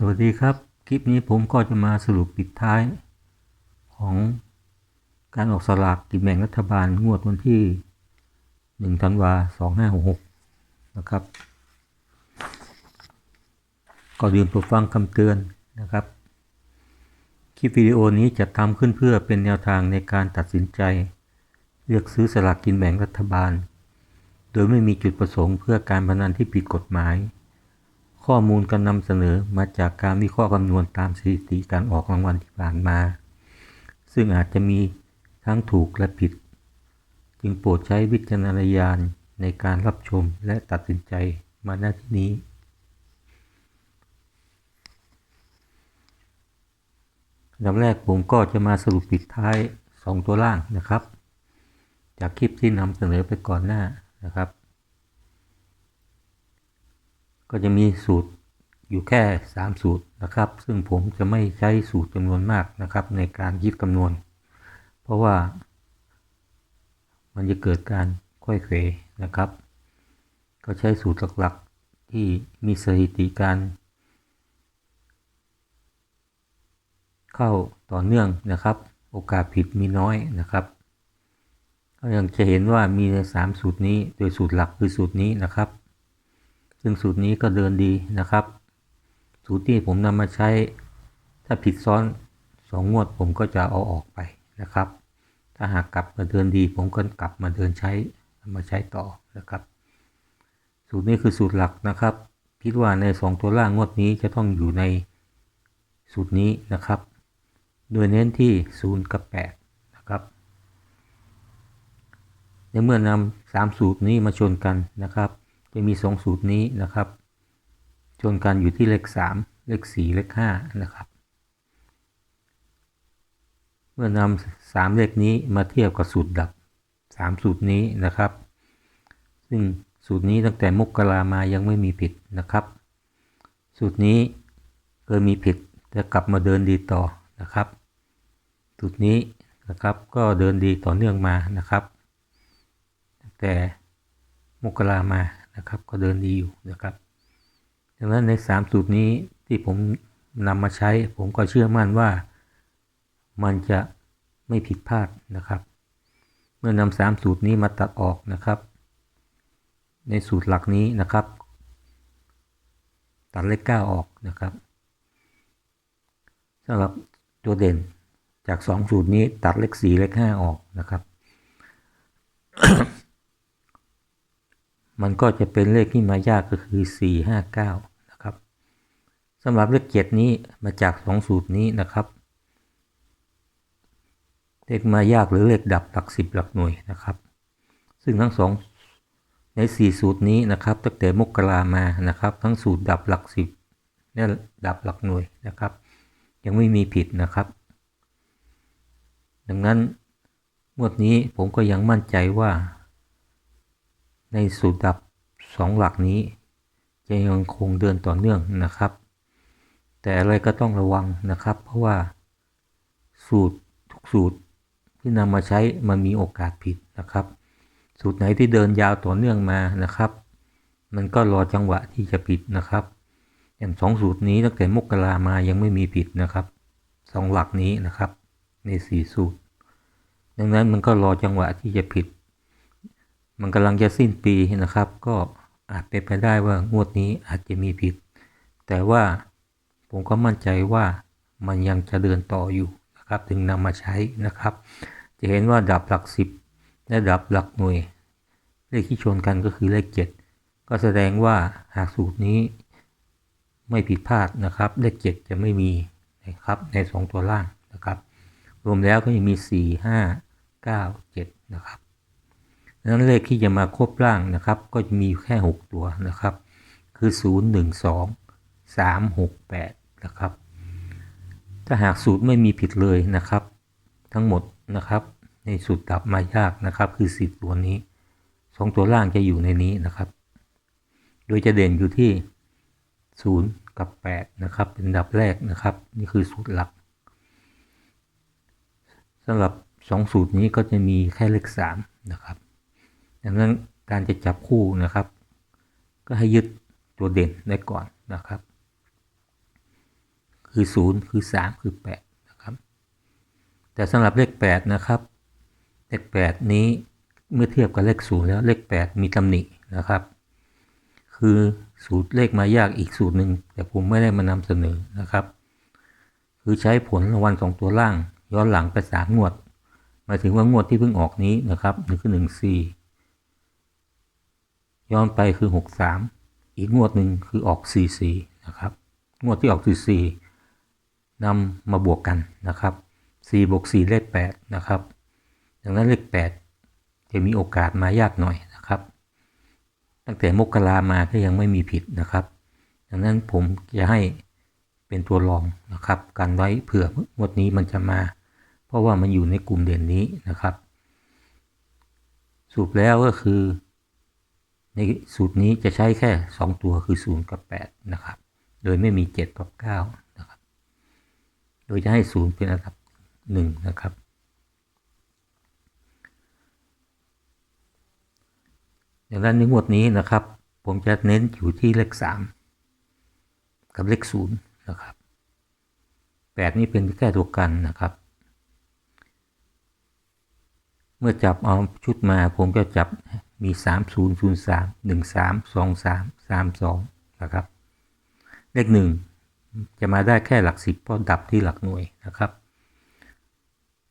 สวัสดีครับ คลิปนี้ผมก็จะมาสรุปปิดท้าย ของการออกสลากกินแบ่งรัฐบาลงวดวันที่1ธันวา2566 นะครับ ก็ยืมโปรดฟังคำเตือนนะครับ คลิปวิดีโอนี้จะทำขึ้นเพื่อเป็นแนวทางในการตัดสินใจ เลือกซื้อสลากกินแบ่งรัฐบาล โดยไม่มีจุดประสงค์เพื่อการพนันที่ผิดกฎหมาย ข้อมูลการนำเสนอมาจากการวิเคราะห์คำนวณตามสถิติการออกรางวัลที่ผ่านมา ซึ่งอาจจะมีทั้งถูกและผิด จึงโปรดใช้วิจารณญาณในการรับชมและตัดสินใจมาณที่นี้ลำแรกผมก็จะมาสรุปปิดท้าย 2 ตัวล่างนะครับ จากคลิปที่นำเสนอไปก่อนหน้านะครับ ก็จะมีสูตรอยู่แค่ 3 สูตรนะครับ ซึ่งผมจะไม่ใช้สูตรจำนวนมากนะครับ ในการคิดคำนวณ เพราะว่า มันจะเกิดการค่อยเขวนะครับ ก็ใช้สูตรหลักๆที่มีสถิติการ เข้าต่อเนื่องนะครับ โอกาสผิดมีน้อยนะครับก็ยังจะเห็นว่ามีใน 3 สูตรนี้โดยสูตรหลักคือสูตรนี้นะครับ ซึ่งสูตรนี้ก็เดินดีนะครับ สูตรที่ผมนำมาใช้ ถ้าผิดซ้อน2งวดผมก็จะเอาออกไปนะครับ ถ้าหากกลับมาเดินดี ผมก็กลับมาเดินใช้มาใช้ต่อนะครับ สูตรนี้คือสูตรหลักนะครับคิดว่าใน 2 ตัวล่างงวดนี้จะต้องอยู่ในสูตรนี้นะครับ โดยเน้นที่ 0 กับ 8 นะครับ ในเมื่อนำสามสูตรนี้มาชนกันนะครับ จะมี 2 สูตรนี้นะครับ ชนกันอยู่ที่เลข 3 เลข 4 เลข 5 นะครับ เมื่อนำสามเลขนี้มาเทียบกับสูตรดับ 3 สูตรนี้นะครับ ซึ่งสูตรนี้ตั้งแต่มกรามายังไม่มีผิดนะครับ สูตรนี้เคยมีผิดจะกลับมาเดินดีต่อนะครับ สูตรนี้นะครับก็เดินดีต่อเนื่องมานะครับตั้งแต่มกรามา นะครับ ก็เดินดีอยู่นะครับดังนั้นใน 3 สูตรนี้ที่ผมนำมาใช้ ผมก็เชื่อมั่นว่ามันจะไม่ผิดพลาดนะครับ เมื่อนำสามสูตรนี้มาตัดออกนะครับ ในสูตรหลักนี้นะครับ ตัดเลขเก้าออกนะครับสำหรับตัวเด่นจาก2สูตรนี้ตัดเลข4เลข5ออกนะครับ มันก็จะเป็นเลขที่มายากก็คือ 4 5 9 นะครับสำหรับเลข7นี้มาจาก2สูตรนี้นะครับ เลขมายากหรือเลขดับหลัก10หลักหน่วยนะครับ ซึ่งทั้งสองใน 4 สูตรนี้นะครับตั้งแต่มกรามานะครับ ทั้งสูตรดับหลัก10และดับหลักหน่วยนะครับ ยังไม่มีผิดนะครับ ดังนั้นงวดนี้ผมก็ยังมั่นใจว่า ในสูตรดับ 2 หลักนี้ จะยังคงเดินต่อเนื่องนะครับ แต่อะไรก็ต้องระวังนะครับ เพราะว่าสูตรทุกสูตรที่นำมาใช้มันมีโอกาสผิดนะครับ สูตรไหนที่เดินยาวต่อเนื่องมานะครับ มันก็รอจังหวะที่จะผิดนะครับ อย่างสองสูตรนี้ตั้งแต่มกรามายังไม่มีผิดนะครับสองหลักนี้นะครับ ในสี่สูตร ดังนั้นมันก็รอจังหวะที่จะผิด มันกำลังจะสิ้นปีนะครับ ก็อาจเป็นไปได้ว่างวดนี้อาจจะมีผิด แต่ว่าผมก็มั่นใจว่ามันยังจะเดินต่ออยู่นะครับ ถึงนำมาใช้นะครับ จะเห็นว่าดับหลักสิบและดับหลักหน่วย เลขที่ชนกันก็คือเลข 7 ก็แสดงว่าหากสูตรนี้ไม่ผิดพลาดนะครับ เลข 7 จะไม่มีนะครับใน 2 ตัวล่างนะครับ รวมแล้วก็ยังมี 4 5 9 7 นะครับ นั้นเลขที่จะมาครบล่างนะครับ ก็จะมีแค่ 6 ตัวนะครับ คือ 0 1 2 3 6 8 นะครับ ถ้าหากสูตรไม่มีผิดเลยนะครับ ทั้งหมดนะครับ ในสูตรดับมายากนะครับ คือสิบตัวนี้สองตัวล่างจะอยู่ในนี้นะครับ โดยจะเด่นอยู่ที่ศูนย์กับแปดนะครับ เป็นดับแรกนะครับ นี่คือสูตรหลักสำหรับสองสูตรนี้ก็จะมีแค่เลขสามนะครับ ดังนั้นการจะจับคู่นะครับ ก็ให้ยึดตัวเด่นได้ก่อนนะครับ คือ 0 คือ 3 คือ 8 นะครับ แต่สำหรับเลข 8 นะครับ เลข 8 นี้เมื่อเทียบกับเลข 0 แล้วเลข 8 มีตำหนินะครับ คือสูตรเลขมายากอีกสูตรหนึ่งแต่ผมไม่ได้มานำเสนอนะครับ คือใช้ผลรางวัลสองตัวล่าง ย้อนหลังไปสามงวดหมายถึงว่างวดที่เพิ่งออกนี้นะครับหนึ่งคือหนึ่งสี่ ย้อนไปคือหกสามอีกงวดหนึ่งคือออกสี่สี่นะครับ งวดที่ออกสี่สี่นำมาบวกกันนะครับสี่บวกสี่เลขแปดนะครับดังนั้นเลขแปดจะมีโอกาสมายากหน่อยนะครับ ตั้งแต่มกรามาก็ยังไม่มีผิดนะครับ ดังนั้นผมจะให้เป็นตัวรองนะครับกันไว้เผื่องวดนี้มันจะมา เพราะว่ามันอยู่ในกลุ่มเด่นนี้นะครับ สูตรแล้วก็คือ ในสูตรนี้จะใช้แค่ 2 ตัวคือ 0 กับ 8 นะครับ โดยไม่มี 7 กับ 9 นะครับ โดยจะให้ 0 เป็นอันดับ 1 นะครับ ดังนั้นในงวดนี้นะครับ ผมจะเน้นอยู่ที่เลข 3 กับเลข 0 นะครับ 8 นี้เป็นแค่ตัวกันนะครับ เมื่อจับเอาชุดมาผมก็จับ มี 3 0 0 3 1 3 2 3 3 2นะครับ เลข 1 จะมาได้แค่หลัก 10 เพราะดับที่หลักหน่วยนะครับ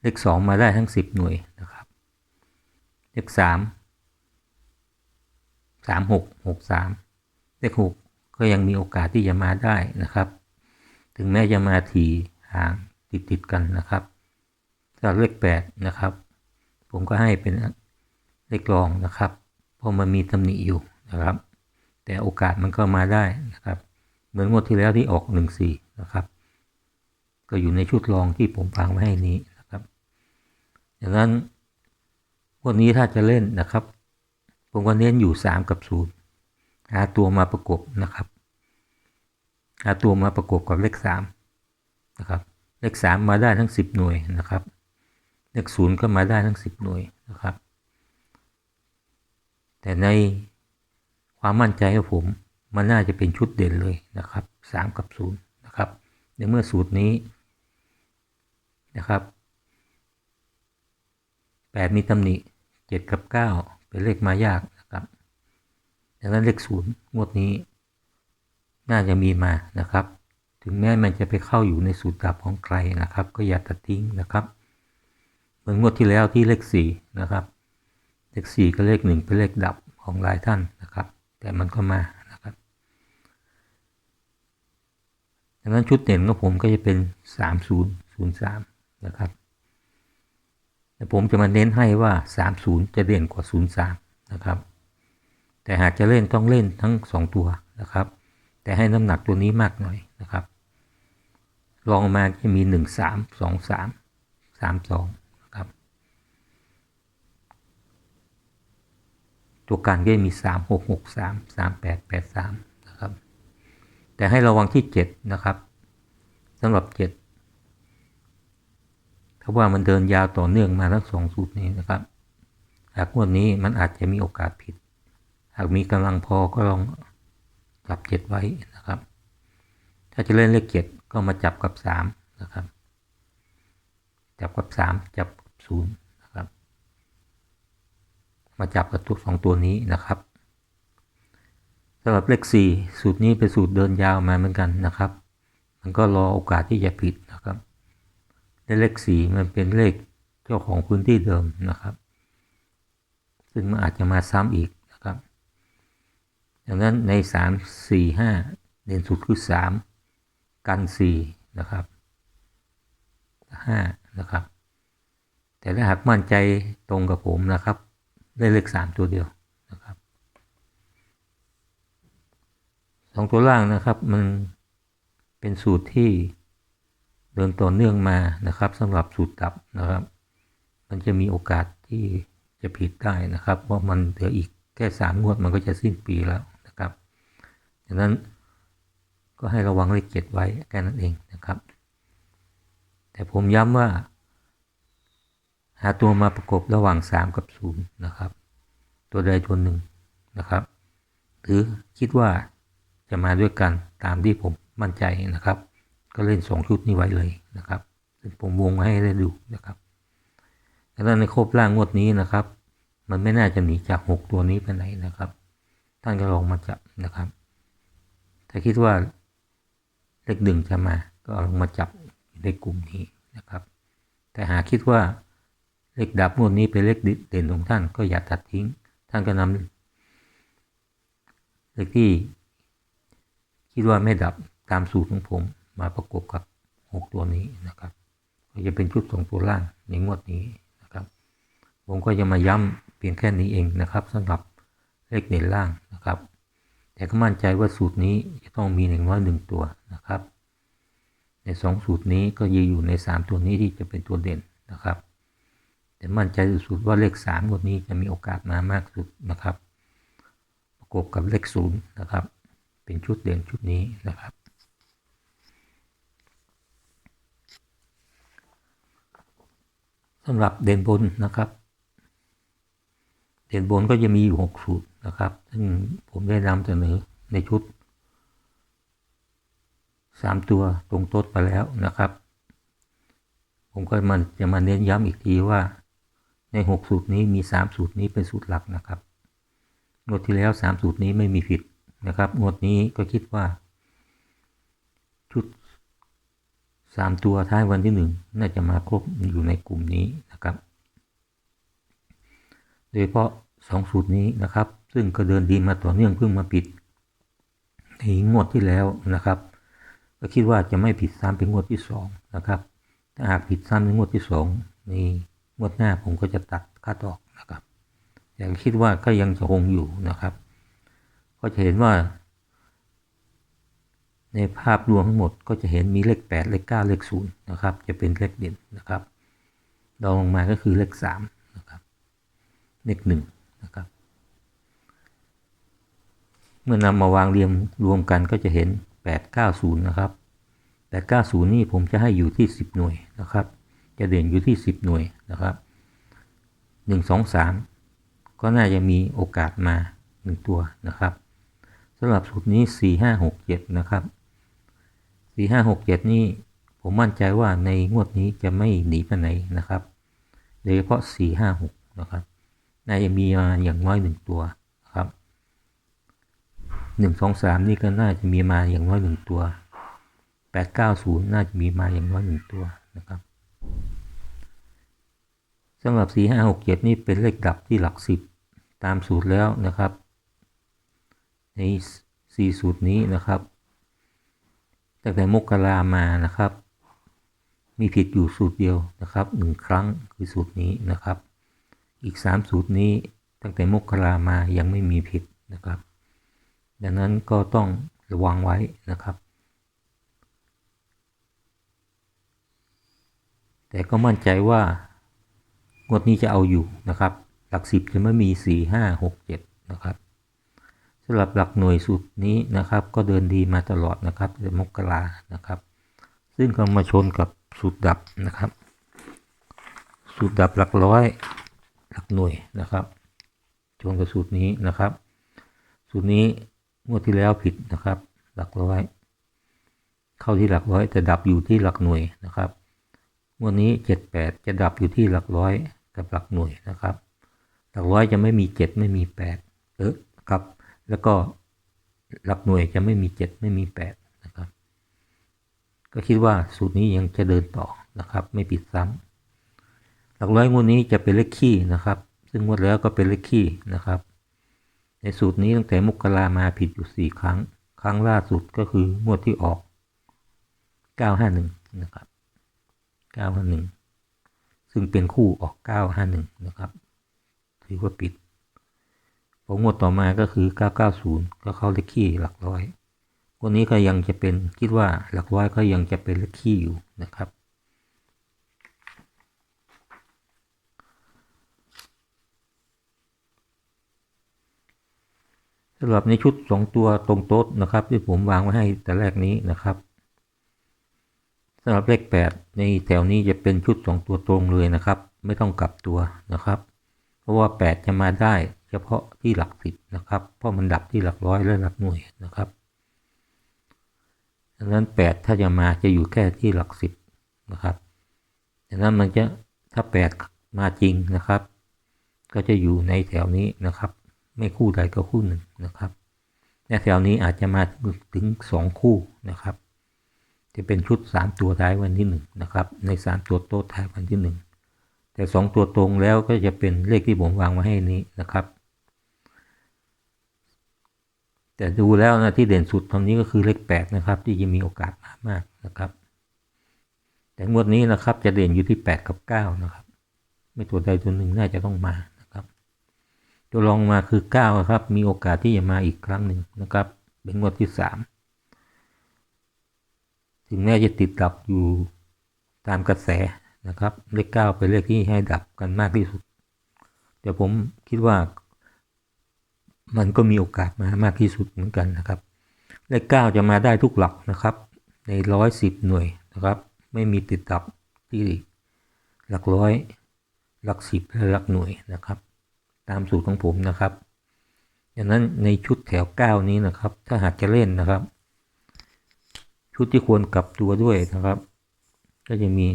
เลข 2 มาได้ทั้ง 10 หน่วยนะครับ เลข 3 3 6 6 3 เลข 6 ก็ยังมีโอกาสที่จะมาได้นะครับ ถึงแม้จะมาทีห่างติดติดกันนะครับสำหรับเลข 8 นะครับ ผมก็ให้เป็น เลขรองนะครับ เพราะมันมีตำหนิอยู่นะครับ แต่โอกาสมันก็มาได้นะครับ เหมือนงวดที่แล้วที่ออก1 4นะครับ ก็อยู่ในชุดรองที่ผมฟังไว้ให้นี้นะครับดังนั้นงวดนี้ถ้าจะเล่นนะครับ ผมก็เน้นอยู่ 3 กับ0หาตัวมาประกบนะครับ หาตัวมาประกบกับเลข3นะครับ เลข3มาได้ทั้ง 10 หน่วยนะครับ เลข0ก็มาได้ทั้ง 10 หน่วยนะครับ แต่ในความมั่นใจของผมมันน่าจะเป็นชุดเด่นเลยนะครับ 3 กับ 0 นะครับ ในเมื่อสูตรนี้นะครับ 8 มีตำหนิ 7 กับ 9 เป็นเลขมายากนะครับดังนั้นเลข 0 งวดนี้ น่าจะมีมานะครับ ถึงแม้มันจะไปเข้าอยู่ในสูตรดับของใครนะครับ ก็อย่าตัดทิ้งนะครับ เหมือนงวดที่แล้วที่เลข 4 นะครับ เลข4กับเลข1เป็นเลขดับของหลายท่านนะครับ แต่มันก็มานะครับดังนั้นชุดเด่นของผมก็จะเป็น 3003 นะครับแต่ผมจะมาเน้นให้ว่า 30 จะเด่นกว่า 03 นะครับ แต่หากจะเล่นต้องเล่นทั้ง 2 ตัวนะครับ แต่ให้น้ำหนักตัวนี้มากหน่อยนะครับลองมาจะมี 1 3 2 3 3 2 นะครับ ตัวการก็จะมี 3 6 6 3 3 8 8 3นะครับ แต่ให้ระวังที่ 7 นะครับสำหรับ 7 ถ้าว่ามันเดินยาวต่อเนื่องมาทั้งสองสูตรนี้นะครับ หากวันนี้มันอาจจะมีโอกาสผิด หากมีกำลังพอก็ลองจับ 7 ไว้นะครับ ถ้าจะเล่นเลข 7 ก็มาจับกับ 3 นะครับ จับกับ 3 จับกับ0นะครับ มาจับกับตัวสองตัวนี้นะครับสำหรับเลข 4 สูตรนี้เป็นสูตรเดินยาวมาเหมือนกันนะครับ มันก็รอโอกาสที่จะผิดนะครับและเลข 4 มันเป็นเลขเจ้าของพื้นที่เดิมนะครับ ซึ่งมันอาจจะมาซ้ำอีกนะครับดังนั้นใน 3 4 5 เด่นสุดคือ 3 กัน 4 นะครับ 5 นะครับ แต่ถ้าหากมั่นใจตรงกับผมนะครับ ได้เลข3ตัวเดียวนะครับสองตัวล่างนะครับมันเป็นสูตรที่เดินต่อเนื่องมานะครับสำหรับสูตรดับนะครับ มันจะมีโอกาสที่จะผิดได้นะครับเพราะมันเหลืออีกแค่สามงวดมันก็จะสิ้นปีแล้วนะครับดังนั้นก็ให้ระวังเลขเจ็ดไว้แค่นั้นเองนะครับ แต่ผมย้ำว่า หาตัวมาประกบระหว่าง 3 กับ0นะครับ ตัวใดตัวหนึ่งนะครับ หรือคิดว่าจะมาด้วยกันตามที่ผมมั่นใจนะครับ ก็เล่นสองชุดนี้ไว้เลยนะครับซึ่งผมวงไว้ให้ได้ดูนะครับแล้วในครบล่างงวดนี้นะครับ มันไม่น่าจะหนีจากหกตัวนี้ไปไหนนะครับ ท่านก็ลองมาจับนะครับ ถ้าคิดว่าเลขดึงจะมาก็ลองมาจับในกลุ่มนี้นะครับ แต่หากคิดว่า เลขดับงวดนี้เป็นเลขเด่นของท่านก็อย่าตัดทิ้ง ท่านก็นำเลขที่คิดว่าไม่ดับตามสูตรของผมมาประกบกับ 6 ตัวนี้นะครับ ก็จะเป็นชุดสองตัวล่างในงวดนี้นะครับ ผมก็จะมาย้ำเพียงแค่นี้เองนะครับสำหรับเลขเด่นล่างนะครับ แต่ก็มั่นใจว่าสูตรนี้จะต้องมีหนึ่งร้อยหนึ่งตัวนะครับ ในสองสูตรนี้ก็ยืนอยู่ใน 3 ตัวนี้ที่จะเป็นตัวเด่นนะครับ แต่มั่นใจสุดๆว่าเลข3งวนี้จะมีโอกาสมามากสุดนะครับ ประกบกับเลขศูนย์นะครับ เป็นชุดเด่นชุดนี้นะครับ สำหรับเด่นบนนะครับ เด่นบนก็จะมีอยู่6สูตรนะครับ ซึ่งผมได้นำเสนอในชุด3ตัวตรงโต๊ดไปแล้วนะครับ ผมก็มันจะมาเน้นย้ำอีกทีว่า ใน6สูตรนี้มี3สูตรนี้เป็นสูตรหลักนะครับงวดที่แล้ว3สูตรนี้ไม่มีผิดนะครับงวดนี้ก็คิดว่า ชุด3ตัวท้ายวันที่1น่าจะมาครบอยู่ในกลุ่มนี้นะครับ โดยเฉพาะ2สูตรนี้นะครับ ซึ่งก็เดินดีมาต่อเนื่องเพิ่งมาปิดในงวดที่แล้วนะครับ ก็คิดว่าจะไม่ผิดซ้ำเป็นงวดที่2นะครับ ถ้าหากผิดซ้ำในงวดที่2นี่ งวดหน้าผมก็จะตัดค่าตอกนะครับแต่างคิดว่าก็ยังจะคงอยู่นะครับ ก็จะเห็นว่า ในภาพรวมทั้งหมดก็จะเห็นมีเลข 8 เลข 9 เลข 0 นะครับ จะเป็นเลขเด่นนะครับรองลงมาก็คือเลข 3 นะครับ เลข 1 นะครับ เมื่อนำมาวางเรียงรวมกันก็จะเห็น 890 นะครับ 890 นี่ผมจะให้อยู่ที่ 10 หน่วยนะครับ จะเด่นอยู่ที่ 10 หน่วยนะครับ 1 2 3 ก็น่าจะมีโอกาสมา 1 ตัวนะครับสำหรับสูตรนี้ 4 5 6 7 นะครับ 4 5 6 7 นี่ผมมั่นใจว่าในงวดนี้จะไม่หนีไปไหนนะครับ โดยเฉพาะ 4 5 6 นะครับ น่าจะมีมาอย่างน้อย 1 ตัวครับ1 2 3 นี่ก็น่าจะมีมาอย่างน้อย 1 ตัว8 9 0 น่าจะมีมาอย่างน้อย 1 ตัวนะครับำหรับ 4 5 6 7 นี่เป็นเลขดับที่หลัก 10 ตามสูตรแล้วนะครับ ใน 4 สูตรนี้นะครับ ตั้งแต่มกรามานะครับ มีผิดอยู่สูตรเดียวนะครับ 1 ครั้งคือสูตรนี้นะครับ อีก 3 สูตรนี้ตั้งแต่มกรามายังไม่มีผิดนะครับ ดังนั้นก็ต้องระวังไว้นะครับแต่ก็มั่นใจว่า งวดนี้จะเอาอยู่นะครับ หลักสิบจะไม่มี4 5 6 7นะครับสำหรับหลักหน่วยสูตรนี้นะครับ ก็เดินดีมาตลอดนะครับในมกรานะครับ ซึ่งก็มาชนกับสูตรดับนะครับ สูตรดับหลักร้อยหลักหน่วยนะครับ ชนกับสูตรนี้นะครับ สูตรนี้งวดที่แล้วผิดนะครับ หลักร้อย เข้าที่หลักร้อยแต่ดับอยู่ที่หลักหน่วยนะครับงวดนี้ 78 จะดับอยู่ที่หลักร้อย กับหลักหน่วยนะครับ หลักร้อยจะไม่มี 7 ไม่มี8เออครับ แล้วก็หลักหน่วยจะไม่มี 7 ไม่มี8นะครับ ก็คิดว่าสูตรนี้ยังจะเดินต่อนะครับ ไม่ปิดซ้ำหลักร้อยงวดนี้จะเป็นเลขขี้นะครับ ซึ่งงวดแล้วก็เป็นเลขขี้นะครับ ในสูตรนี้ตั้งแต่มกรามาผิดอยู่ 4 ครั้ง ครั้งล่าสุดก็คืองวดที่ออก 951 นะครับ 951 ซึ่งเป็นคู่ออก 951 นะครับ ถือว่าปิดพองวดต่อมาก็คือ 990 ก็เข้าเลขขี้หลักร้อยวันนี้ก็ยังจะเป็นคิดว่าหลักร้อยก็ยังจะเป็นเลขขี้อยู่นะครับ สำหรับในชุด 2 ตัวตรงโต๊ะนะครับ ที่ผมวางไว้ให้แต่แรกนี้นะครับ สำหรับเลข 8 ในแถวนี้จะเป็นชุด2ตัวตรงเลยนะครับ ไม่ต้องกลับตัวนะครับ เพราะว่า 8 จะมาได้เฉพาะที่หลักสิบนะครับ เพราะมันดับที่หลักร้อยและหลักหน่วยนะครับดังนั้นแปดถ้าจะมาจะอยู่แค่ที่หลักสิบนะครับดังนั้นมันจะถ้าแปดมาจริงนะครับ ก็จะอยู่ในแถวนี้นะครับ ไม่คู่ใดก็คู่หนึ่งนะครับและแถวนี้อาจจะมาถึงสองคู่นะครับ จะเป็นชุดสามตัวท้ายวันที่หนึ่งนะครับในสามตัวโต๊ะท้ายวันที่หนึ่งแต่สองตัวตรงแล้วก็จะเป็นเลขที่ผมวางไว้ให้นี้นะครับ แต่ดูแล้วนะที่เด่นสุดตอนนี้ก็คือเลขแปดนะครับ ที่จะมีโอกาสมากมากนะครับ แต่งวดนี้นะครับจะเด่นอยู่ที่แปดกับเก้านะครับ ไม่ตัวใดตัวหนึ่งน่าจะต้องมานะครับ ตัวรองมาคือเก้าครับมีโอกาสที่จะมาอีกครั้งหนึ่งนะครับ เป็นงวดที่สาม ถึงแม้จะติดดับอยู่ตามกระแสนะครับ เลขเก้าเป็นเลขที่ให้ดับกันมากที่สุด แต่ผมคิดว่า มันก็มีโอกาสมามากที่สุดเหมือนกันนะครับ เลขเก้าจะมาได้ทุกหลักนะครับ ในร้อยสิบหน่วยนะครับ ไม่มีติดดับที่หลักร้อย หลักสิบและหลักหน่วยนะครับ ตามสูตรของผมนะครับดังนั้นในชุดแถวเก้านี้นะครับ ถ้าหากจะเล่นนะครับ ชุดที่ควรกลับตัวด้วยนะครับ ก็จะมี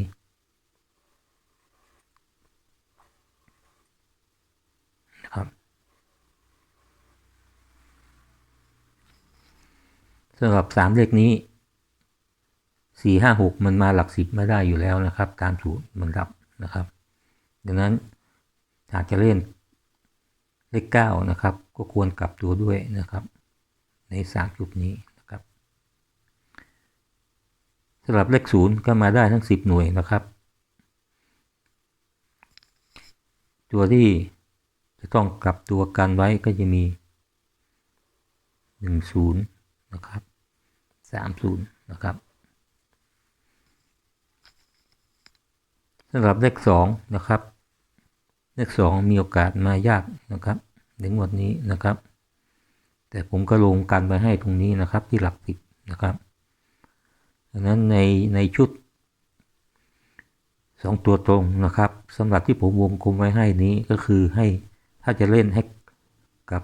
นะครับสำหรับสามเลขนี้สี่ห้าหกมันมาหลักสิบไม่ได้อยู่แล้วนะครับ ตามสูตรมันรับนะครับ ดังนั้นหากจะเล่นเลขเก้านะครับ ก็ควรกลับตัวด้วยนะครับ ในสามจุดนี้ สำหรับเลขศูนย์ก็มาได้ทั้งสิบหน่วยนะครับ ตัวที่จะต้องกลับตัวกันไว้ก็จะมีหนึ่งศูนย์นะครับสามศูนย์นะครับสำหรับเลขสองนะครับ เลขสองมีโอกาสมายากนะครับในงวดนี้นะครับ แต่ผมก็ลงกันไปให้ตรงนี้นะครับที่หลักสิบนะครับ ดังนั้นในในชุดสองตัวตรงนะครับสำหรับที่ผมวงกลมไว้ให้นี้ก็คือให้ถ้าจะเล่นให้กับ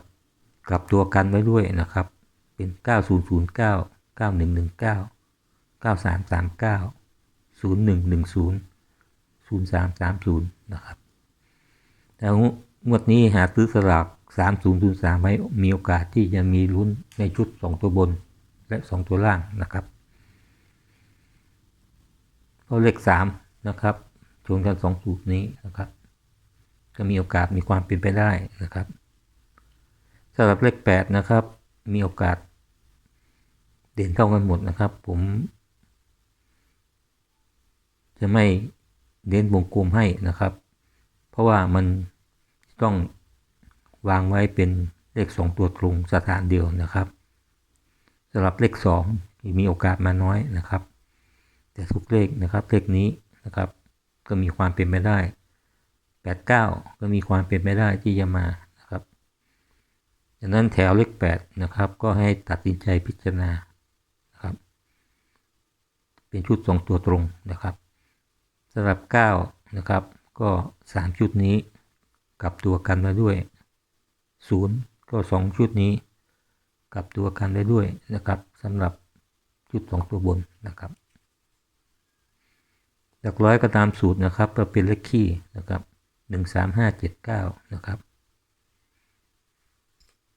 กับตัวกันไว้ด้วยนะครับ เป็น 9009 9119 9339 0110 0330 นะครับแล้วงวดนี้หาซื้อสลาก 3003ไว้มีโอกาสที่จะมีลุ้นในชุด 2 ตัวบนและ 2 ตัวล่างนะครับ เพราะเลข3นะครับชนกัน2สูตรนี้นะครับ ก็มีโอกาสมีความเป็นไปได้นะครับสำหรับเลข8นะครับ มีโอกาส เด่นเท่ากันหมดนะครับ ผม จะไม่เน้นวงกลมให้นะครับ เพราะว่ามันต้องวางไว้เป็นเลขสองตัวตรงสถานเดียวนะครับสำหรับเลขสองมีโอกาสมาน้อยนะครับ แต่ทุกเลขนะครับเลขนี้นะครับก็มีความเป็นไปได้แปดเก้าก็มีความเป็นไปได้ที่จะมานะครับดังนั้นแถวเลขแปดนะครับก็ให้ตัดสินใจพิจารณานะครับ เป็นชุดสองตัวตรงนะครับสำหรับ 9 นะครับ ก็ 3 ชุดนี้กลับตัวกันมาด้วย 0 ก็ 2 ชุดนี้กลับตัวกันได้ด้วยนะครับสำหรับชุด 2 ตัวบนนะครับ หลักร้อยก็ตามสูตรนะครับก็เป็นเลขคี่นะครับ1 3 5 7 9นะครับ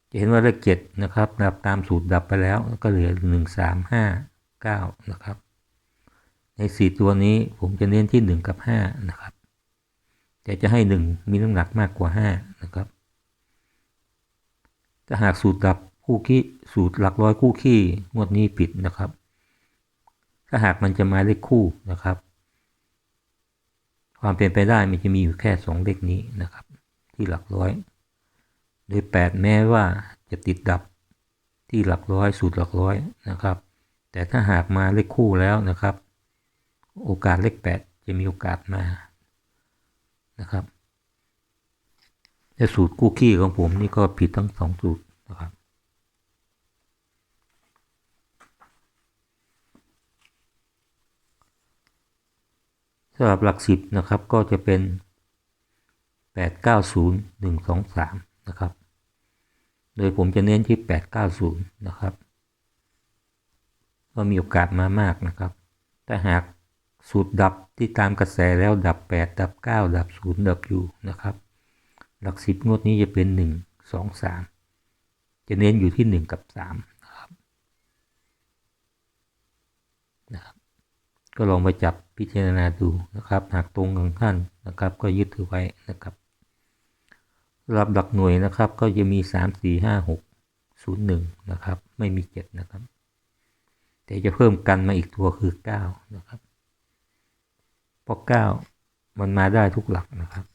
จะเห็นว่าเลข7นะครับ ดับตามสูตรดับไปแล้วก็เหลือ1 3 5 9นะครับ ในสี่ตัวนี้ผมจะเน้นที่หนึ่งกับห้านะครับแต่จะให้หนึ่งมีน้ำหนักมากกว่าห้านะครับถ้าหากสูตรดับคู่ขี้สูตรหลักร้อยคู่ขี้งวดนี้ผิดนะครับ ถ้าหากมันจะมาเลขคู่นะครับ ความเป็นไปได้มันจะมีอยู่แค่สองเลขนี้นะครับ ที่หลักร้อยโดยแปดแม้ว่าจะติดดับที่หลักร้อยสูตรหลักร้อยนะครับ แต่ถ้าหากมาเลขคู่แล้วนะครับ โอกาสเลขแปดจะมีโอกาสมานะครับแต่สูตรกู้ขี้ของผมนี่ก็ผิดทั้งสองสูตรนะครับ สำหรับหลักสิบนะครับก็จะเป็นแปดเก้าศูนย์หนึ่งสองสามนะครับ โดยผมจะเน้นที่แปดเก้าศูนย์นะครับ ก็มีโอกาสมามากนะครับถ้าหากสูตรดับที่ตามกระแสแล้วดับ 8 ดับ 9 ดับ 0 ดับอยู่นะครับ หลักสิบงวดนี้จะเป็น 1 2 3 จะเน้นอยู่ที่ 1 กับ 3 นะครับนะครับ ก็ลองไปจับพิจารณาดูนะครับหากตรงกับท่านนะครับ ก็ยึดถือไว้นะครับรับหลักหน่วยนะครับ ก็จะมี 3 4 5 6 0 1นะครับ ไม่มี 7 นะครับ แต่จะเพิ่มกันมาอีกตัวคือ 9 นะครับเพราะ9มันมาได้ทุกหลักนะครับ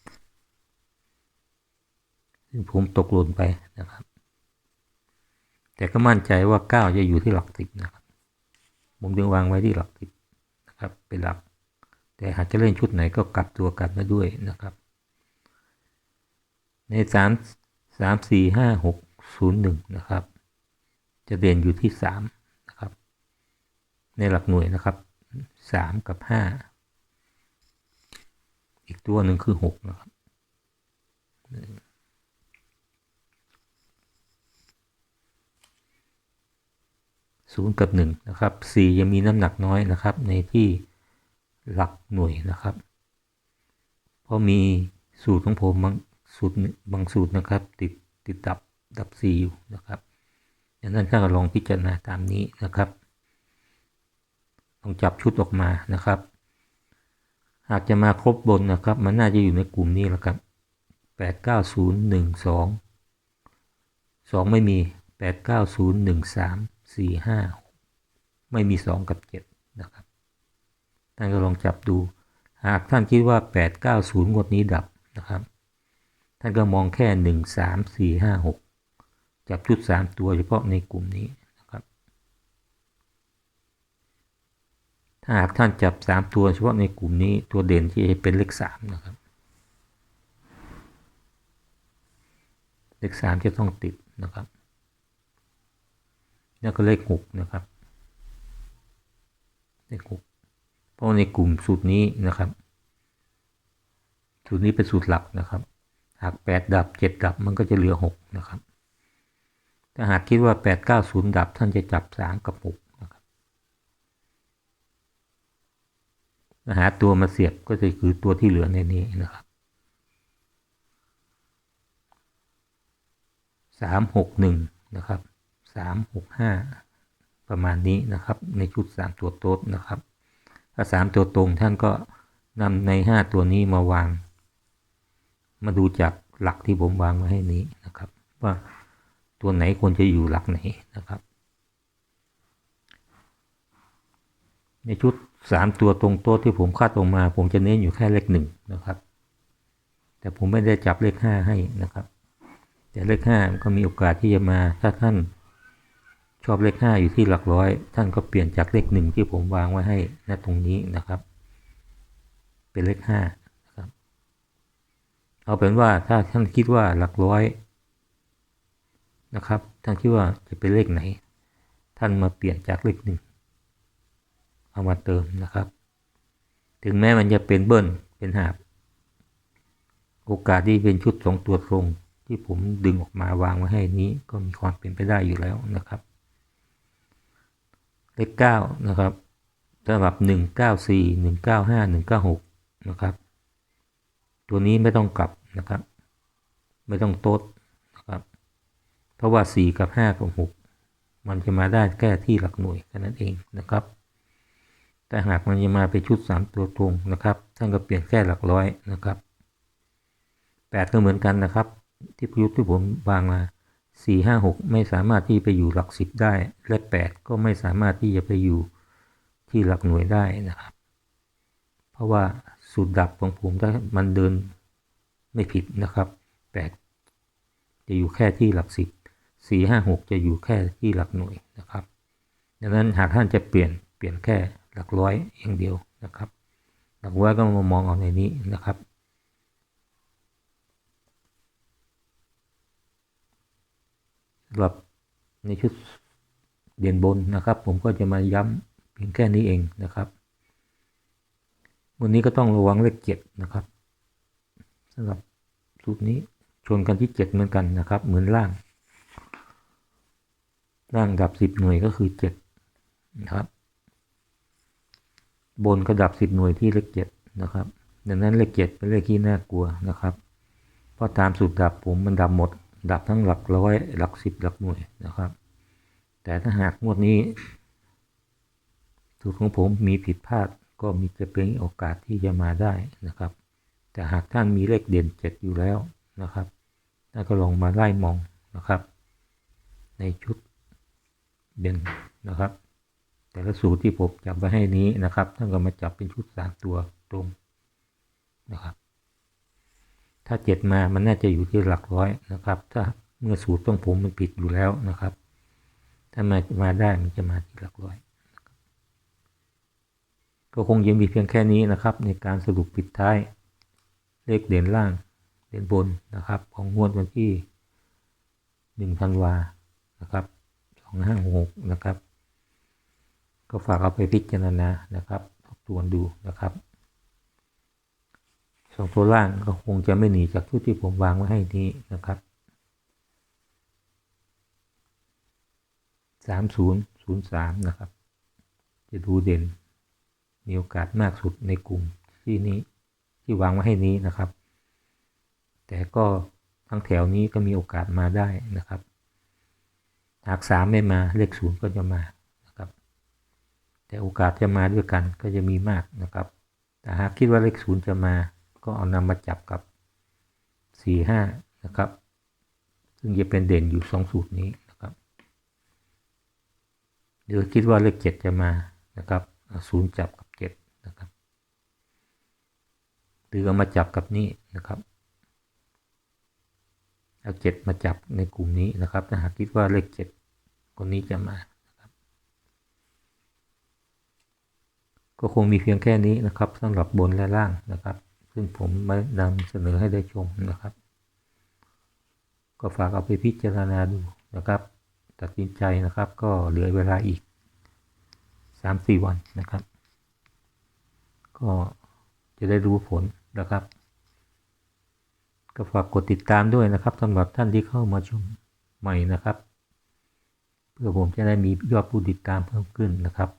ซึ่งผมตกหล่นไปนะครับ แต่ก็มั่นใจว่า 9 จะอยู่ที่หลักสิบนะครับ ผมดึงวางไว้ที่หลักสิบ เป็นหลัก แต่หากจะเล่นชุดไหนก็กลับตัวกลับมาด้วยนะครับ ในสามสามสี่ห้าหกศูนย์หนึ่งนะครับ จะเด่นอยู่ที่สามนะครับ ในหลักหน่วยนะครับสามกับห้าอีกตัวหนึ่งคือหกนะครับศูนย์กับหนึ่งนะครับสี่ยังมีน้ำหนักน้อยนะครับในที่ หลักหน่วยนะครับ เพราะมีสูตรของผมบางสูตรบางสูตรนะครับ ติดติดดับดับสีอยู่นะครับดังนั้นถ้าลองพิจารณาตามนี้นะครับลองจับชุดออกมานะครับ หากจะมาครบบนนะครับ มันน่าจะอยู่ในกลุ่มนี้แล้วครับแปดเก้าศูนย์หนึ่งสองสองไม่มีแปดเก้าศูนย์หนึ่งสามสี่ห้าไม่มีสองกับเจ็ดนะครับ ท่านก็ลองจับดู หากท่านคิดว่าแปดเก้าศูนย์งวดนี้ดับนะครับ ท่านก็มองแค่หนึ่งสามสี่ห้าหกจับชุดสามตัวเฉพาะในกลุ่มนี้นะครับ ถ้าหากท่านจับสามตัวเฉพาะในกลุ่มนี้ตัวเด่นที่จะเป็นเลขสามนะครับ เลขสามจะต้องติดนะครับแล้วก็เลขหกนะครับ เลขหก เพราะในกลุ่มสูตรนี้นะครับ สูตรนี้เป็นสูตรหลักนะครับ หากแปดดับเจ็ดดับมันก็จะเหลือหกนะครับ ถ้าหากคิดว่าแปดเก้าศูนย์ดับท่านจะจับสามกับหกนะครับหาตัวมาเสียบก็จะคือตัวที่เหลือในนี้นะครับสามหกหนึ่งนะครับสามหกห้าประมาณนี้นะครับ ในชุดสามตัวโต๊ดนะครับ ถ้าสามตัวตรงท่านก็นำในห้าตัวนี้มาวาง มาดูจากหลักที่ผมวางไว้ให้นี้นะครับ ว่าตัวไหนควรจะอยู่หลักไหนนะครับ ในชุดสามตัวตรงโต๊ะที่ผมคาดออกมา ผมจะเน้นอยู่แค่เลขหนึ่งนะครับ แต่ผมไม่ได้จับเลขห้าให้นะครับ แต่เลขห้าก็มีโอกาสที่จะมาถ้าท่าน ชอบเลขห้าอยู่ที่หลักร้อย ท่านก็เปลี่ยนจากเลขหนึ่งที่ผมวางไว้ให้ณตรงนี้นะครับ เป็นเลขห้านะครับเอาเป็นว่าถ้าท่านคิดว่าหลักร้อยนะครับ ท่านคิดว่าจะเป็นเลขไหน ท่านมาเปลี่ยนจากเลขหนึ่งเอามาเติมนะครับ ถึงแม้มันจะเป็นเบิ้ลเป็นหาบ โอกาสที่เป็นชุดสองตัวตรงที่ผมดึงออกมาวางไว้ให้นี้ก็มีความเป็นไปได้อยู่แล้วนะครับ เลขเก้านะครับสำหรับหนึ่งเก้าสี่หนึ่งเก้าห้าหนึ่งเก้าหกนะครับ ตัวนี้ไม่ต้องกลับนะครับ ไม่ต้องโต๊ดนะครับ เพราะว่าสี่กับห้ากับหกมันจะมาได้แค่ที่หลักหน่วยแค่นั้นเองนะครับ แต่หากมันจะมาเป็นชุดสามตัวตรงนะครับ ท่านก็เปลี่ยนแค่หลักร้อยนะครับแปดก็เหมือนกันนะครับ ที่พิยุทธ์ที่ผมวางมา สี่ห้าหกไม่สามารถที่ไปอยู่หลักสิบได้ และแปดก็ไม่สามารถที่จะไปอยู่ที่หลักหน่วยได้นะครับ เพราะว่าสูตรดับของผมถ้ามันเดินไม่ผิดนะครับแปดจะอยู่แค่ที่หลักสิบสี่ห้าหกจะอยู่แค่ที่หลักหน่วยนะครับ ดังนั้นหากท่านจะเปลี่ยนเปลี่ยนแค่หลักร้อยอย่างเดียวนะครับ หลักร้อยก็มามองเอาในนี้นะครับสำห รับในชุดเด่นบนนะครับ ผมก็จะมาย้ำเพียงแค่นี้เองนะครับวันนี้ก็ต้องระวังเลขเจ็ดนะครับสำหรับสูตรนี้ชนกันที่เจ็ดเหมือนกันนะครับ เหมือนล่าง ล่างดับสิบหน่วยก็คือเจ็ดนะครับ บนก็ดับสิบหน่วยที่เลขเจ็ดนะครับดังนั้นเลขเจ็ดเป็นเลขที่น่ากลัวนะครับ เพราะตามสูตรดับผมมันดับหมด ดับทั้งหลักร้อย หลักสิบหลักหน่วยนะครับ แต่ถ้าหากงวดนี้สูตรของผมมีผิดพลาดก็มีจะเป็นโอกาสที่จะมาได้นะครับ แต่หากท่านมีเลขเด่นเจ็ดอยู่แล้วนะครับท่านก็ลองมาไล่มองนะครับ ในชุดเด่นนะครับ แต่ละสูตรที่ผมจับไว้ให้นี้นะครับท่านก็มาจับเป็นชุดสามตัวตรงนะครับ ถ้าเจ็ดมามันน่าจะอยู่ที่หลักร้อยนะครับ ถ้าเมื่อสูตรต้องผมมันผิดอยู่แล้วนะครับ ถ้ามามาได้มันจะมาที่หลักร้อย ก็คงยังมีเพียงแค่นี้นะครับ ในการสรุปปิดท้าย เลขเด่นล่างเด่นบนนะครับ ของงวดวันที่หนึ่งธันวานะครับสองห้าหกนะครับ ก็ฝากเอาไปพิจารณานะครับทบทวนดูนะครับ สองตัวล่างก็คงจะไม่หนีจากชุดที่ผมวางไว้ให้นี้นะครับสามศูนย์ศูนย์สามนะครับ จะดูเด่น มีโอกาสมากสุดในกลุ่มที่นี้ที่วางไว้ให้นี้นะครับ แต่ก็ทั้งแถวนี้ก็มีโอกาสมาได้นะครับ หากสามไม่มาเลขศูนย์ก็จะมานะครับ แต่โอกาสจะมาด้วยกันก็จะมีมากนะครับ แต่หากคิดว่าเลขศูนย์จะมา ก็เอานำมาจับกับสี่ห้านะครับ ซึ่งจะเป็นเด่นอยู่สองสูตรนี้นะครับหรือคิดว่าเลขเจ็ดจะมานะครับศูนย์จับกับเจ็ดนะครับหรือเอามาจับกับนี้นะครับเอาเจ็ดมาจับในกลุ่มนี้นะครับถ้าหากคิดว่าเลขเจ็ดคนนี้จะมานะครับก็คงมีเพียงแค่นี้นะครับสำหรับบนและล่างนะครับ ซึ่งผมมานำเสนอให้ได้ชมนะครับ ก็ฝากเอาไปพิจารณาดูนะครับ ตัดสินใจนะครับก็เหลือเวลาอีกสามสี่วันนะครับ ก็จะได้รู้ผลนะครับ ก็ฝากกดติดตามด้วยนะครับสำหรับท่านที่เข้ามาชมใหม่นะครับ เพื่อผมจะได้มียอดผู้ติดตามเพิ่มขึ้นนะครับ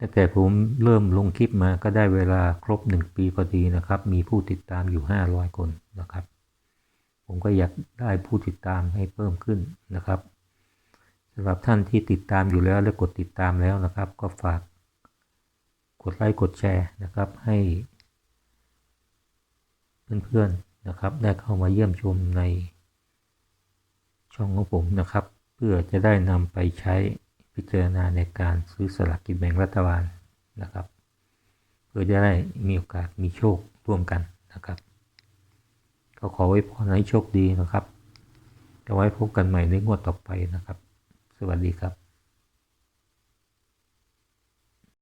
ตั้งแต่ผมเริ่มลงคลิปมาก็ได้เวลาครบ 1 ปีพอดีนะครับ มีผู้ติดตามอยู่ 500 คนนะครับ ผมก็อยากได้ผู้ติดตามให้เพิ่มขึ้นนะครับสำหรับท่านที่ติดตามอยู่แล้วและกดติดตามแล้วนะครับ ก็ฝากกดไลค์กดแชร์นะครับให้ เพื่อนๆนะครับ ได้เข้ามาเยี่ยมชมในช่องของผมนะครับ เพื่อจะได้นำไปใช้ พิจารณาในการซื้อสลากกินแบ่งรัฐบาลนะครับเพื่อจะได้มีโอกาสมีโชคร่วมกันนะครับก็ขอไว้พรให้โชคดีนะครับจะไว้พบกันใหม่ในงวดต่อไปนะครับ สวัสดีครับ